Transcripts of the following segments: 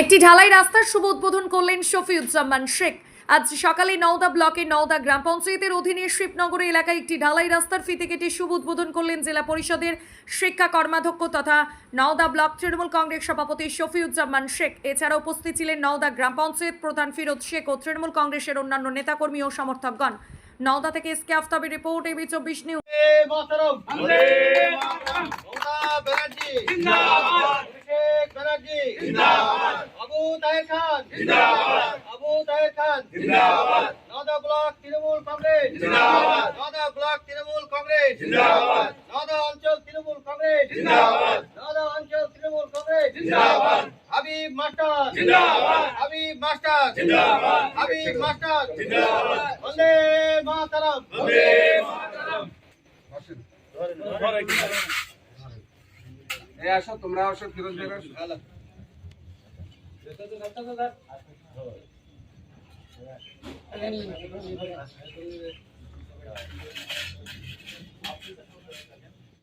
একটি ঢালাই রাস্তার শুভ উদ্বোধন করলেন শফিউজ্জামান শেখ। আজ সকালে নওদা ব্লকের নওদা গ্রাম পঞ্চায়েতের অধীনে শিবনগর এলাকায় একটি ঢালাই রাস্তার ফিতে কেটে শুভ উদ্বোধন করলেন জেলা পরিষদের শিক্ষা কর্মাধ্যক্ষ তথা নওদা ব্লক তৃণমূল কংগ্রেস সভাপতি শফিউজ্জামান শেখ। এছাড়া উপস্থিত ছিলেন নওদা গ্রাম পঞ্চায়েত প্রধান ফিরোজ শেখ ও তৃণমূল কংগ্রেসের অন্যান্য নেতাকর্মী ও সমর্থকগণ। নওদা থেকে এসকে আফতাবের রিপোর্ট এবি চব্বিশ নিউজ মাতরম বন্দে মাতরম মমতা ব্যানার্জি জিন্দাবাদ অভিষেক ব্যানার্জি জিন্দাবাদ। আবু তাহের খান। জিন্দাবাদ। আবু তাহের খান। জিন্দাবাদ। নওদা ব্লক তৃণমূল কংগ্রেস। জিন্দাবাদ। নওদা ব্লক তৃণমূল কংগ্রেস। জিন্দাবাদ। নওদা অঞ্চল তৃণমূল কংগ্রেস। জিন্দাবাদ। নওদা অঞ্চল তৃণমূল কংগ্রেস। জিন্দাবাদ। হাবিব মাস্টার। জিন্দাবাদ। হাবিব মাস্টার। জিন্দাবাদ। হাবিব মাস্টার। জিন্দাবাদ। বন্দে মাতরম। বন্দে মাতরম। এই আসো তোমরা আসো ফিরোজ আসো।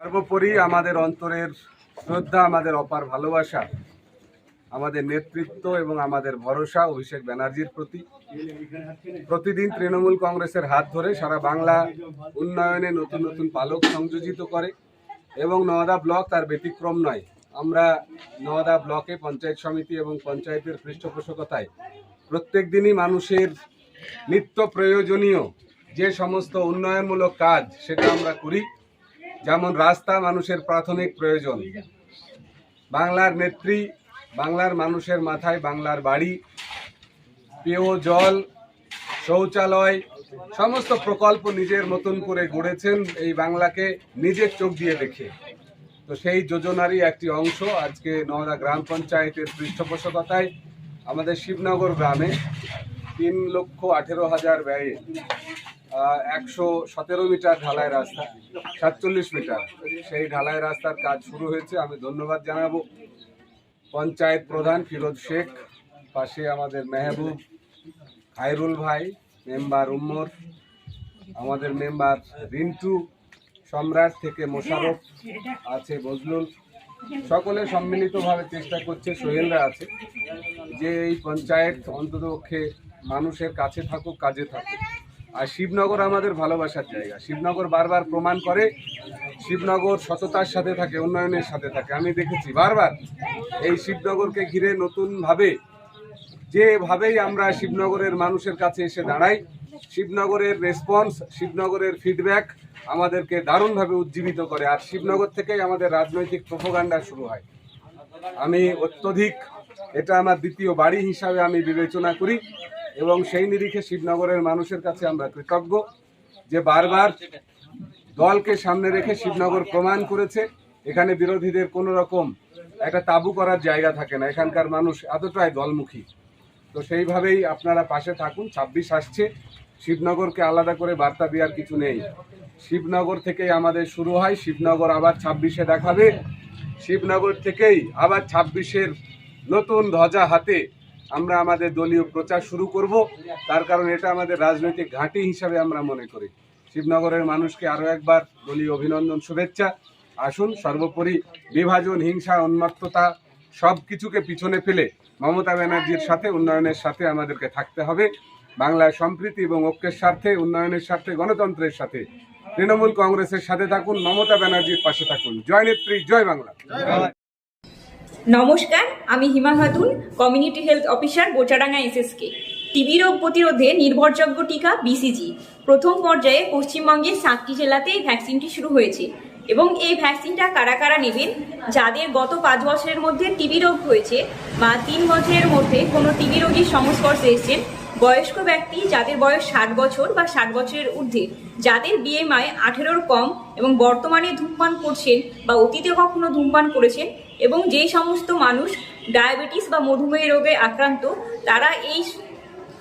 সর্বোপরি আমাদের অন্তরের শ্রদ্ধা, আমাদের অপার ভালোবাসা, আমাদের নেতৃত্ব এবং আমাদের ভরসা অভিষেক ব্যানার্জির প্রতি। প্রতিদিন তৃণমূল কংগ্রেসের হাত ধরে সারা বাংলা উন্নয়নে নতুন নতুন পালক সংযোজিত করে এবং নওদা ব্লক তার ব্যতিক্রম নয়। আমরা নওদা ব্লকে পঞ্চায়েত সমিতি এবং পঞ্চায়েতের পৃষ্ঠপোষকতায় প্রত্যেক দিনই মানুষের নিত্য প্রয়োজনীয় যে সমস্ত উন্নয়নমূলক কাজ সেটা আমরা করি। যেমন রাস্তা মানুষের প্রাথমিক প্রয়োজন, বাংলার নেত্রী, বাংলার মানুষের মাথায় বাংলার বাড়ি, পেয় জল, শৌচালয়, সমস্ত প্রকল্প নিজের মতন করে গড়েছেন এই বাংলাকে নিজের চোখ দিয়ে দেখে। তো সেই যোজনারই একটি অংশ আজকে নওদা গ্রাম পঞ্চায়েতের পৃষ্ঠপোষকতায় আমাদের শিবনগর গ্রামে তিন লক্ষ আঠেরো হাজার ব্যয়ে একশো সতেরো মিটার ঢালাই রাস্তা, সাতচল্লিশ মিটার। সেই ঢালাই রাস্তার কাজ শুরু হয়েছে। আমি ধন্যবাদ জানাব পঞ্চায়েত প্রধান ফিরোজ শেখ, পাশে আমাদের মেহবুব, খায়রুল ভাই, মেম্বার উম্মর, আমাদের মেম্বার রিন্টু সম্রাট থেকে মোশারফ আছে বজলুল। সকলে সম্মিলিতভাবে চেষ্টা করছে সোহেলরা আছে। যে এই পঞ্চায়েত অন্ততপক্ষে মানুষের কাছে থাকুক কাজে থাকুক। আর শিবনগর আমাদের ভালোবাসার জায়গা। শিবনগর বারবার প্রমাণ করে শিবনগর সততার সাথে থাকে উন্নয়নের সাথে থাকে। আমি দেখেছি বারবার এই শিবনগরকে ঘিরে নতুনভাবে যেভাবেই আমরা শিবনগরের মানুষের কাছে এসে দাঁড়াই, শিবনগরের রেসপন্স শিবনগরের ফিডব্যাক আমাদেরকে দারুণভাবে উজ্জীবিত করে। আর শিবনগর থেকেই আমাদের রাজনৈতিক প্রোপাগান্ডা শুরু হয়। আমি অত্যধিক, এটা আমার দ্বিতীয় বাড়ি হিসাবে আমি বিবেচনা করি এবং সেই নিরিখে শিবনগরের মানুষের কাছে আমরা কৃতজ্ঞ যে বারবার দলকে সামনে রেখে শিবনগর প্রমাণ করেছে। এখানে বিরোধীদের কোনো রকম একটা তাবু করার জায়গা থাকে না। এখানকার মানুষ এতটাই দলমুখী। তো সেইভাবেই আপনারা পাশে থাকুন, ছাব্বিশ আসছে। শিবনগরকে আলাদা করে বার্তা দেওয়ার কিছু নেই। শিবনগর থেকেই আমাদের শুরু হয়, শিবনগর আবার ছাব্বিশে দেখাবে। শিবনগর থেকেই আবার ছাব্বিশের নতুন ধ্বজা হাতে আমরা আমাদের দলীয় প্রচার শুরু করব। তার কারণ এটা আমাদের রাজনৈতিক ঘাঁটি হিসাবে আমরা মনে করি। শিবনগরের মানুষকে আরও একবার দলীয় অভিনন্দন, শুভেচ্ছা। আসুন, সর্বোপরি বিভাজন, হিংসা উন্মত্ততা সব কিছুকে পিছনে ফেলে মমতা ব্যানার্জির সাথে, উন্নয়নের সাথে আমাদেরকে থাকতে হবে। বাংলায় সম্প্রীতি এবং ঐক্যের স্বার্থে, উন্নয়নের স্বার্থে, গণতন্ত্রের সাথে। তৃণমূল কংগ্রেসের সাথে থাকুন, মমতা ব্যানার্জির পাশে থাকুন। জয় নেত্রী, জয় বাংলা। নমস্কার, আমি Hima Khatun, community health officer, Bochadanga SSK. TB রোগ প্রতিরোধে নির্ভরযোগ্য টিকা বিসিজি। প্রথম পর্যায়ে পশ্চিমবঙ্গের সাতটি জেলাতে এই ভ্যাকসিনটি শুরু হয়েছে। এবং এই ভ্যাকসিনটা কারা কারা নেবেন? যাদের গত পাঁচ বছরের মধ্যে টিবি রোগ হয়েছে বা তিন বছরের মধ্যে কোনো টিবি রোগীর সংস্পর্শে এসেছেন, বয়স্ক ব্যক্তি যাদের বয়স ষাট বছর বা ষাট বছরের ঊর্ধ্বে, যাদের বিএমআই আঠেরোর কম এবং বর্তমানে ধূমপান করছেন বা অতীতে কখনো ধূমপান করেছেন এবং যেই সমস্ত মানুষ ডায়াবেটিস বা মধুমেহ রোগে আক্রান্ত, তারা এই